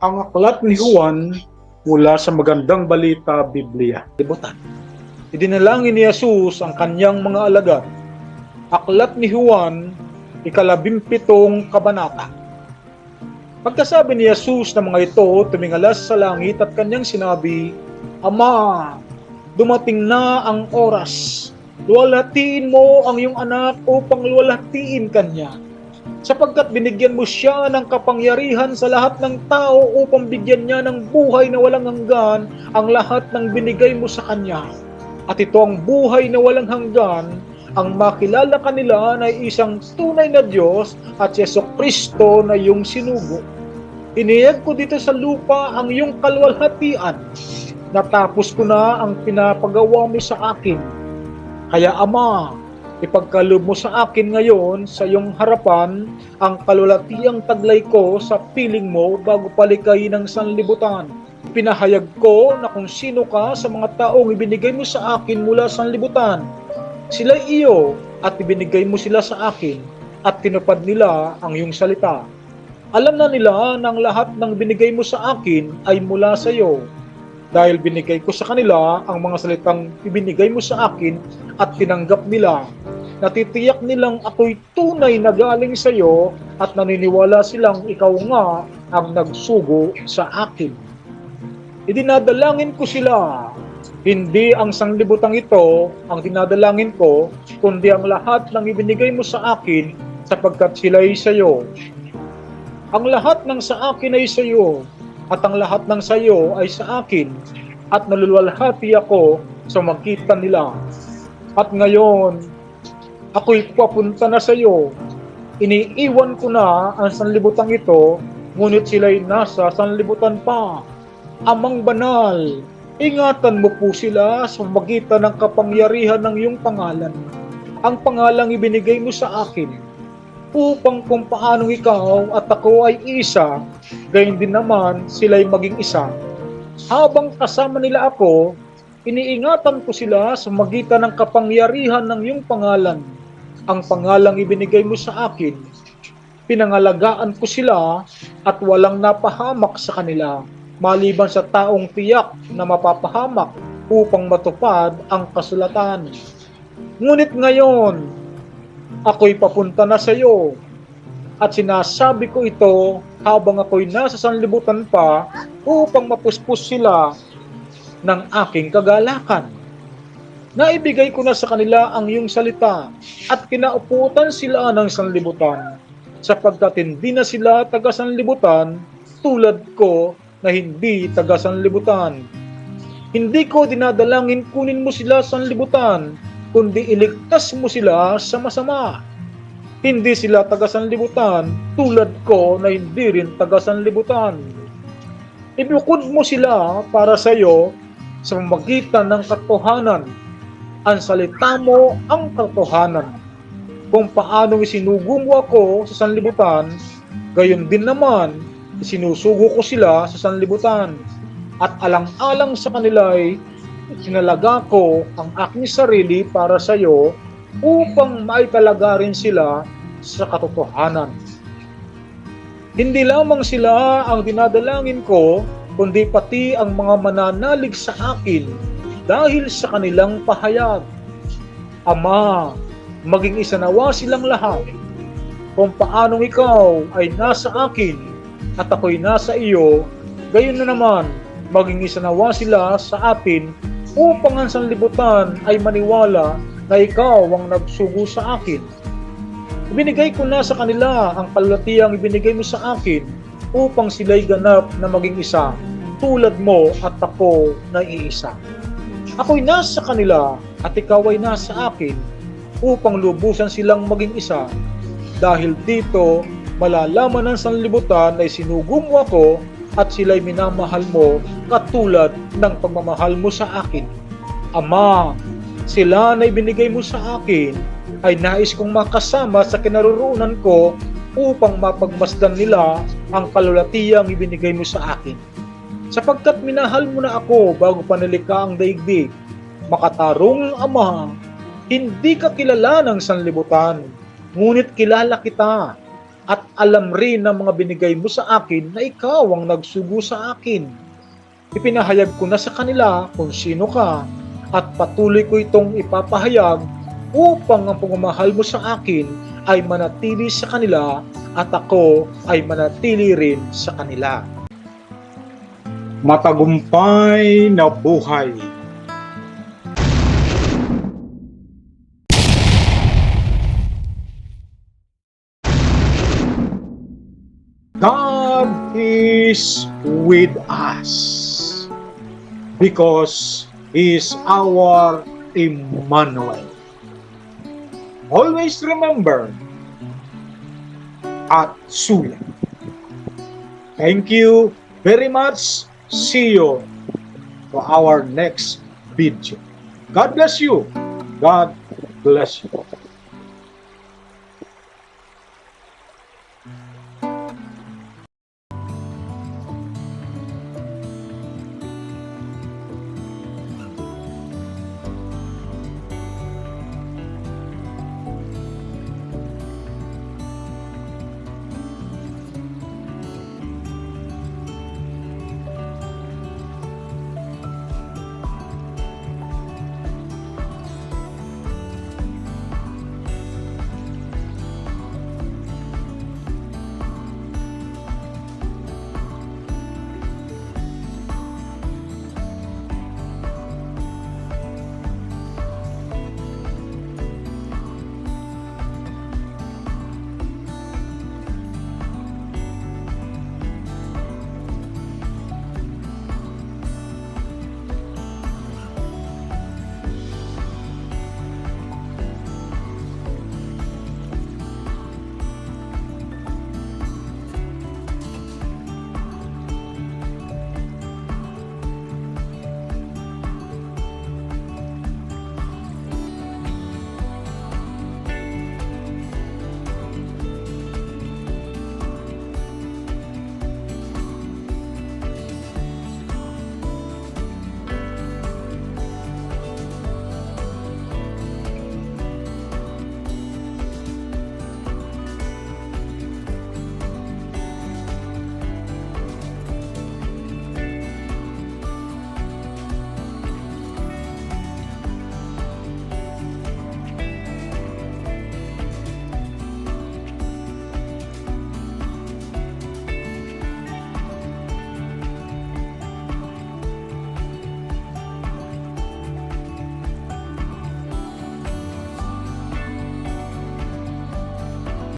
ang aklat ni Juan mula sa magandang balita Biblia. Libutan. Idinalangin ni Jesus ang kanyang mga alagad. Aklat ni Juan, ikalabimpitong kabanata. Pagkasabi ni Jesus ng mga ito, tumingalas sa langit at kanyang sinabi, Ama, dumating na ang oras. Luwalhatiin mo ang iyong anak upang luwalhatiin kanya sapagkat binigyan mo siya ng kapangyarihan sa lahat ng tao upang bigyan niya ng buhay na walang hanggan ang lahat ng binigay mo sa kanya. At ito ang buhay na walang hanggan, ang makilala kanila na isang tunay na Diyos at Yeso Kristo na iyong sinugo. Iniyag ko dito sa lupa ang iyong kalwalhatian. Natapos ko na ang pinapagawa mo sa akin. Kaya Ama, ipagkaloob mo sa akin ngayon sa iyong harapan ang kalulatiang taglay ko sa piling mo bago palikay ng sanlibutan. Pinahayag ko na kung sino ka sa mga taong ibinigay mo sa akin mula sa sanlibutan. Sila iyo at ibinigay mo sila sa akin at tinupad nila ang iyong salita. Alam na nila ng lahat ng binigay mo sa akin ay mula sa iyo dahil binigay ko sa kanila ang mga salitang ibinigay mo sa akin at tinanggap nila. Natitiyak nilang ako'y tunay na galing sa iyo at naniniwala silang ikaw nga ang nagsugo sa akin. Idinadalangin ko sila. Hindi ang sanglibutang ito ang dinadalangin ko, kundi ang lahat ng ibinigay mo sa akin sapagkat sila'y sa iyo. Ang lahat ng sa akin ay sa iyo, at ang lahat ng sa iyo ay sa akin, at nalulwalhati ako sa magitan nila. At ngayon, ako'y papunta na sa iyo. Iniiwan ko na ang sanlibutang ito, ngunit sila'y nasa sanlibutan pa. Amang banal, ingatan mo po sila sa magitan ng kapangyarihan ng iyong pangalan. Ang pangalang ibinigay mo sa akin, upang kung paanong ikaw at ako ay isa, gayon din naman sila'y maging isa. Habang kasama nila ako, iniingatan ko sila sa magitan ng kapangyarihan ng iyong pangalan. Ang pangalang ibinigay mo sa akin, pinangalagaan ko sila at walang napahamak sa kanila, maliban sa taong tiyak na mapapahamak upang matupad ang kasulatan. Ngunit ngayon, ako'y papunta na sa iyo at sinasabi ko ito habang ako'y nasa sanlibutan pa upang mapuspos sila ng aking kagalakan. Naibigay ko na sa kanila ang iyong salita at kinauputan sila ng sanlibutan sapagkat hindi na sila taga sanlibutan tulad ko na hindi taga sanlibutan. Hindi ko dinadalangin kunin mo sila sa sanlibutan kundi iligtas mo sila sa masama. Hindi sila taga sanlibutan tulad ko na hindi rin taga sanlibutan. Ibukod mo sila para sa iyo sa magitan ng katotohanan. Ang salita mo ang katotohanan. Kung paano isinugo mo ako sa sanlibutan, gayon din naman isinusugo ko sila sa sanlibutan. At alang-alang sa kanila ay sinalaga ko ang aking sarili para sa iyo upang maitalaga rin sila sa katotohanan. Hindi lamang sila ang dinadalangin ko, kundi pati ang mga mananalig sa akin dahil sa kanilang pahayag. Ama, maging isa nawa silang lahat. Kung paanong ikaw ay nasa akin at ako'y nasa iyo, gayon na naman maging isa nawa sila sa atin upang ang sanlibutan ay maniwala na ikaw ang nagsugo sa akin. Ibinigay ko na sa kanila ang kalulatiang ibinigay mo sa akin upang sila'y ganap na maging isa tulad mo at ako na iisa. Ako'y nasa kanila at ikaw ay nasa akin upang lubusan silang maging isa. Dahil dito, malalaman ng sanlibutan na isinugo mo ako at sila'y minamahal mo katulad ng pagmamahal mo sa akin. Ama, sila na ibinigay mo sa akin ay nais kong makasama sa kinaroroonan ko upang mapagmasdan nila ang kalulatiyang ibinigay mo sa akin. Sapagkat minahal mo na ako bago panilika ang daigdig, makatarong Ama, hindi ka kilala ng sanlibutan, ngunit kilala kita at alam rin ng mga binigay mo sa akin na ikaw ang nagsugo sa akin. Ipinahayag ko na sa kanila kung sino ka at patuloy ko itong ipapahayag upang ang pagmamahal mo sa akin ay manatili sa kanila at ako ay manatili rin sa kanila. Matagumpay na buhay. God is with us because He is our Emmanuel. Always remember at Suya. Thank you very much. See you for our next video. God bless you. God bless you.